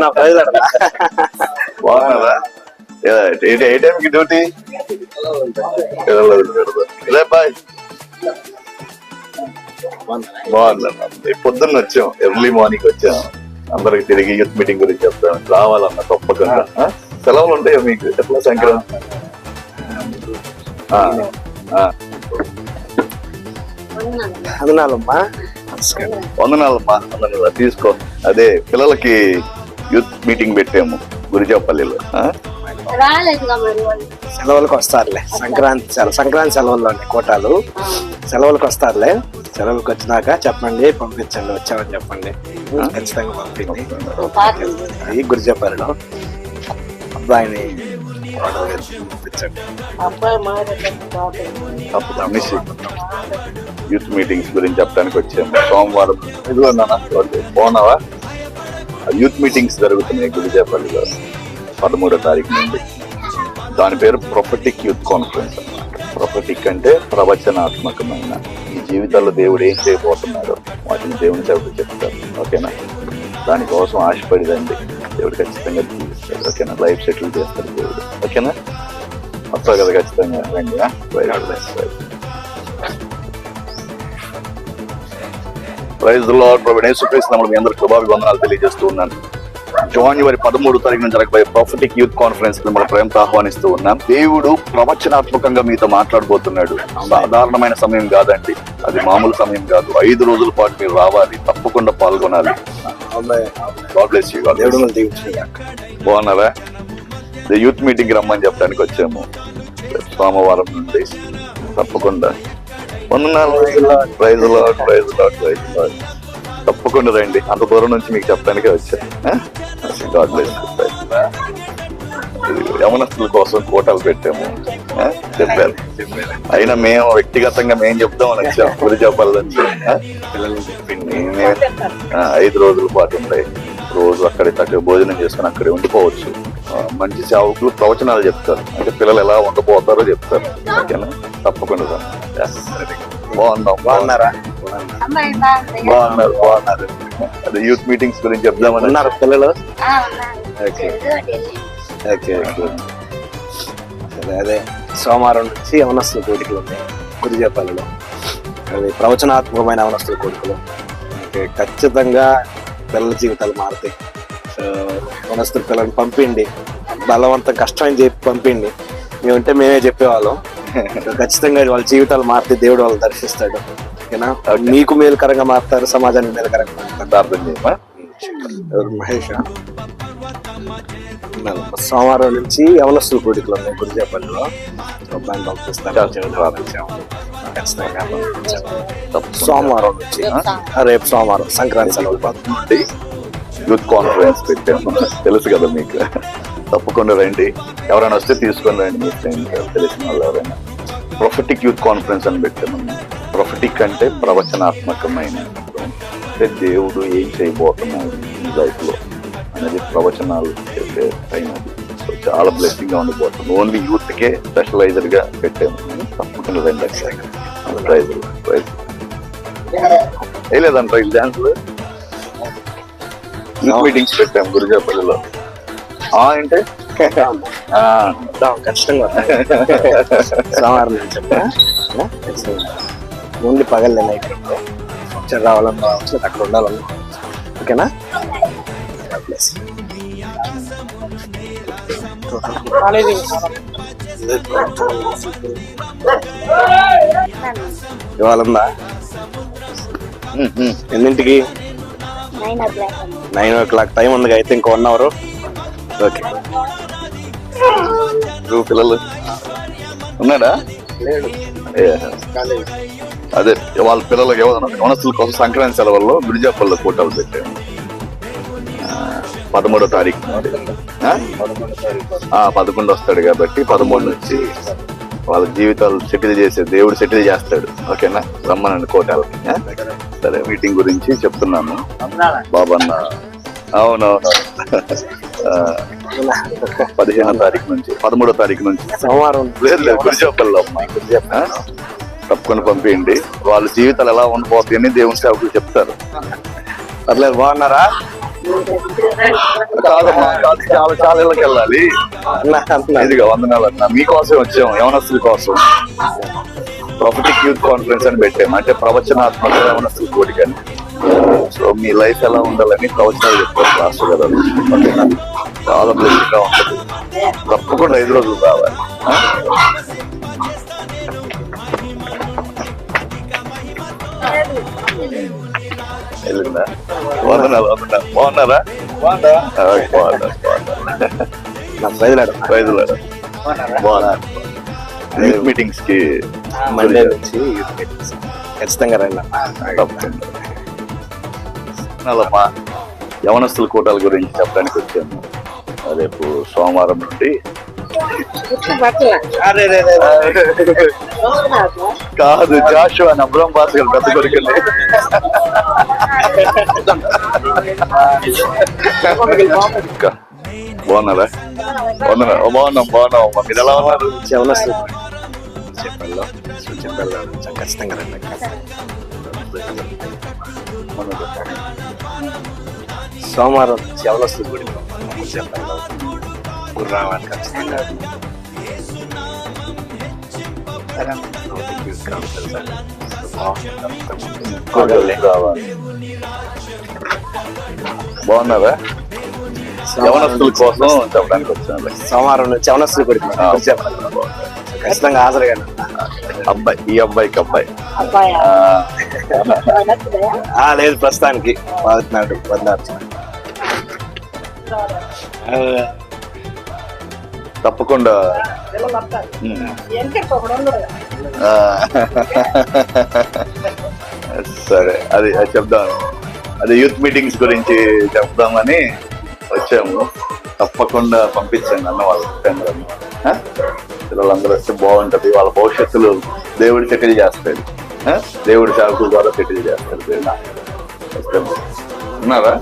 నా ప్రజలు బాగున్నారా? ఏ- టైంకి డ్యూటీ ఇదే బాయ్ బాగుందన్న పొద్దున్న వచ్చాం. ఎర్లీ మార్నింగ్ వచ్చాం. అందరికి తిరిగి యూత్ మీటింగ్ గురించి చెప్తాం. రావాలన్న తప్పకుండా? సెలవులు ఉంటాయో మీకు? ఎట్లా సంక్రాంతి. అందునాలమ్మా వందనాలమ్మా. వందనాలు తీసుకో. అదే పిల్లలకి యూత్ మీటింగ్ పెట్టాము గురిజాపల్లిలో. సెలవులకు వస్తారులే. సంక్రాంతి సెలవు సంక్రాంతి సెలవుల్లో కోటాలు. సెలవులకు వస్తారులే. సెలవులకు వచ్చినాక చెప్పండి పంపించండి వచ్చామని చెప్పండి. ఖచ్చితంగా పంపింది. గురిజపల్లిలో అబ్బాయిని యూత్ మీటింగ్స్ గురించి చెప్పడానికి వచ్చాము. సోమవారం ఇదిగో నాన్న, పోనావా? యూత్ మీటింగ్స్ జరుగుతున్నాయి గుడిజాపల్లిలో పదమూడో తారీఖు నుండి. దాని పేరు ప్రొఫెటిక్ యూత్ కాన్ఫరెన్స్ అన్నమాట. ప్రొఫెటిక్ అంటే ప్రవచనాత్మకమైన. ఈ జీవితాల్లో దేవుడు ఏం చేయబోతున్నాడో వాటిని దేవుని సేవకు చెప్తారు ఓకేనా? దానికోసం ఆశపడిదండి. దేవుడు ఖచ్చితంగా జీవిస్తాడు. ఓకేనా? లైఫ్ సెటిల్ చేస్తాడు దేవుడు. ఓకేనా? వస్తావు కదా ఖచ్చితంగా. రండి ప్రైజ్ లార్డ్ ప్రభు యేసుక్రీస్తు నామములో మీ అందరి కృపాభివందనాలు తెలియజేస్తూ ఉన్నాను. జనవరి పదమూడు తారీఖున జరగబోయే ప్రాఫిటిక్ యూత్ కాన్ఫరెన్స్కి మన ప్రేమతో ఆహ్వానిస్తూ ఉన్నాం. దేవుడు ప్రవచనాత్మకంగా మీతో మాట్లాడబోతున్నాడు. సాధారణమైన సమయం కాదండి. అది మామూలు సమయం కాదు. ఐదు రోజుల పాటు మీరు రావాలి. తప్పకుండా పాల్గొనాలి. బాగున్నారా? యూత్ మీటింగ్ రమ్మని చెప్పడానికి వచ్చాము. సోమవారం నుండి. తప్పకుండా. వందనాలు. Praise Lord praise Lord praise Lord తప్పకుండా రండి. అంత దూరం నుంచి మీకు చెప్పడానికే వచ్చాను గాడ్ బ్లెస్ యమనస్తుల కోసం కోటాలు పెట్టాము? చెప్పారు అయినా మేము వ్యక్తిగతంగా మేము చెప్తామని వచ్చాం. గురి చెప్పాలని ఐదు రోజుల పాటు ఉంటాయి. రోజు అక్కడే చక్కగా భోజనం చేసుకుని అక్కడే ఉండిపోవచ్చు. మంచి సేవకులు ప్రవచనాలు చెప్తారు. అంటే పిల్లలు ఎలా ఉండబోతారో చెప్తారు. ఓకేనా? తప్పకుండా రా. Yes. బాగున్నాం బాగున్నారా? బాగున్నారు బాగున్నారు. అదే యూత్ మీటింగ్స్ గురించి చెప్దామని. ఉన్నారు పిల్లలు. ఓకే. ఓకే ఓకే అదే అదే. సోమవారం నుంచి యవనస్తుల కోరికలు ఉన్నాయి. గురిజపల్లిలో అది ప్రవచనాత్మకమైన యవనస్తుల కోరికలు. ఖచ్చితంగా పిల్లల జీవితాలు మారుతాయి. సో యవనస్తుల పిల్లల్ని పంపిండి బలవంతం కష్టం అని చెప్పి పంపిండి మేముంటే మేమే చెప్పేవాళ్ళం. ఖచ్చితంగా వాళ్ళ జీవితాలు మారితే దేవుడు వాళ్ళు దర్శిస్తాడు. ఓకేనా? మీకు మేలుకరంగా మారుతారు సమాజానికి మేలుకరంగా మారుతారు. ప్రార్థన చేయమా ఎవరు మహేష్ సోమవారం నుంచి యవనస్తుల కోడికలు ఉన్నాయి గురిజాపల్లిలో. అబ్బాయిని ఖచ్చితంగా పంపించాను. సోమవారం నుంచి రేపు సోమవారం సంక్రాంతి సెలవులు నుండి యూత్ కాన్ఫరెన్స్ పెట్టాము. తెలుసు కదా మీకు. తప్పకుండా రండి. ఎవరైనా వస్తే తీసుకొని రండి. మీ ఫ్రెండ్స్ తెలిసిన వాళ్ళు ఎవరైనా. ప్రొఫెటిక్ యూత్ కాన్ఫరెన్స్ అని పెట్టాము. ప్రొఫెటిక్ అంటే ప్రవచనాత్మకమైన అంటే దేవుడు ఏం చేయబోతున్నాడు ఈ లైఫ్లో అనేది ప్రవచనాలు చెప్పే టైం అది. సో చాలా బ్లెస్సింగ్గా ఉండిపోతుంది. ఓన్లీ యూత్ కే స్పెషలైజర్గా పెట్టాము. తప్పకుండా రండి ప్రైజ్ ప్రైజ్ వేయలేదంట ఈ డాన్సులు యూత్ మీటింగ్స్ పెట్టాం గురిజాపల్లిలో. ఆ అంటే ఖచ్చితంగా. సోమవారం నుంచి ఓన్లీ పగలే నైట్ వచ్చి రావాలని రావచ్చు అక్కడ ఉండాలని ఓకేనా? bless. ఇవాళ ఉందా. ఎన్నింటికి? నైన్ ఓ క్లాక్ టైం ఉంది అయితే ఇంకో వన్ అవర్ ఓకే. నువ్వు పిల్లలు ఉన్నాడా ఏ, అదే వాళ్ళ పిల్లలకి వనస్తుల కోసం సంక్రాంతి సెలవుల్లో గురిజాపల్లో కోటాలు పెట్టాము ఆ, పదమూడో తారీఖు. పదకొండు వస్తాడు కాబట్టి పదమూడు నుంచి వాళ్ళ జీవితాలు సెటిల్ చేసే దేవుడు సెటిల్ చేస్తాడు. ఓకేనా? రమ్మనండి కోటాలకి? సరే మీటింగ్ గురించి చెప్తున్నాను. బాబన్న. అవునవును. పదిహేనో తారీఖు నుంచి పదమూడో తారీఖు నుంచి. సోమవారం. లేదు లేదు గురిజాపల్లో అమ్మా? తప్పకుండా పంపేయండి. వాళ్ళ జీవితాలు ఎలా ఉండబోతాయని దేవుని సేవకులు చెప్తారు. అట్లా బాగున్నారా? కాదమ్మా కాదు చాలా చాలా ఇళ్ళకి వెళ్ళాలి. ఇదిగా వందనాలు అన్న. మీకోసం వచ్చాం యవనస్తుల కోసం. ప్రొఫెటిక్ యూత్ కాన్ఫరెన్స్ అని పెట్టాము అంటే ప్రవచనాత్మక యవనస్తుల కోరిక అని. సో మీ లైఫ్ ఎలా ఉండాలని ప్రవచనాలు చెప్తారు రాష్ట్ర గారు. ఓకేనా? చాలా బ్లెస్గా ఉంటుంది. తప్పకుండా ఐదు రోజులు రావాలి. వెళ్ళిందా వందనాలు వందనాలు బాగున్నారా? ఆ, బాగున్నారు బాగున్నారు నా ప్రజలాడు రైతులారా బాగున్నారు? యూత్ మీటింగ్స్కి మండే నుంచి. ఖచ్చితంగా రండి. అమ్మా యవనస్తుల కూటాల గురించి చెప్పడానికి వచ్చాను రేపు సోమవారం నుండి కాదు జాషు అని అబ్రహం బాస్ గారు పెద్ద కొడుకుని ఇంకా బాగున్నారా బాగున్నారా ఓ, బాగున్నాం బాగున్నాం అమ్మా మీరు ఎలా ఉన్నారు యవనస్తులు చెప్పాలో చెప్పాలో ఖచ్చితంగా రండి సోమవారం నుంచి యవనస్తులు గుడి చెప్పాలో గురు రావాలి ఖచ్చితంగా. బాగున్నారా యవనస్తుల కోసం చెప్పడానికి వచ్చాను. సోమవారం నుంచి యవనస్తులు గుడి చెప్పాలి ఖచ్చితంగా హాజరుగా అబ్బాయి ఈ అబ్బాయికి అబ్బాయి. అబ్బాయి? ఆ, ఆ, లేదు ప్రస్తుతానికి. వాడుతున్నాడు వద్దారు తప్పకుండా. సరే అది అది చెప్దాం. అది యూత్ మీటింగ్స్ గురించి చెప్దామని వచ్చాము. తప్పకుండా పంపించండి అన్న వాళ్ళ ఆ? పిల్లలందరూ వస్తే బాగుంటది. వాళ్ళ భవిష్యత్తులు దేవుడు సెటిల్ చేస్తాడు? దేవుడి సేవకుల ద్వారా సెటిల్ చేస్తాడు ఉన్నారా?